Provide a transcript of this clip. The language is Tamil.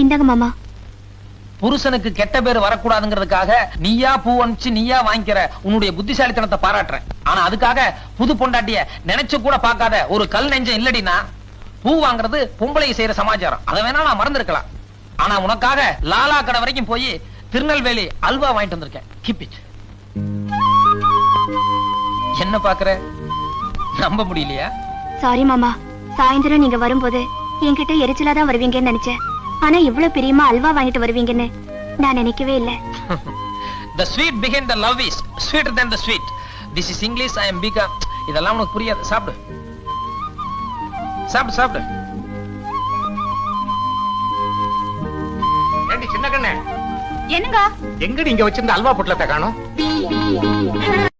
இந்தாங்க மாமா. புருஷனுக்கு கெட்ட பேர் வரக்கூடாதுங்கிறதுக்காக நீயா பூ அனுப்பிச்சு நீயா வாங்கிக்கிற உன்னுடைய புத்திசாலித்தனத்தை பாராட்டுறேன். ஆனா அதுக்காக புது பொண்டாட்டிய நினைச்சு கூட பார்க்காத ஒரு கல் நெஞ்சம் இல்லடினா பூ வாங்குறது பொம்பளை செய்யற சமாச்சாரம். அதை வேணா நான் மறந்துருக்கலாம். ஆனா உனக்காக லாலா கடை வரைக்கும் போய் திருநெல்வேலி அல்வா வாங்கிட்டு வந்திருக்கேன். It. என்ன பாக்குற நம்ப முடியலையா? சாரி மாமா. சாயந்தரம் நீங்க வரும்போது என்கிட்ட எரிச்சலா தான் வருவீங்கன்னு நினைச்சேன். ஆனா இவ்வளவு பிரியமா அல்வா வாங்கிட்டு வருவீங்கன்னு நான் நினைக்கவே இல்ல. The sweet behind the love is sweeter than the sweet. This is english i am bika இதெல்லாம் உனக்கு புரியாது. சாப்பிடு. சாப்பிடு சாப்பிடு. ஏண்டி சின்ன கண்ணே? என்னங்க? எங்கடி இங்க வச்சிருந்த அல்வா பொட்டலத்தை காணோம்?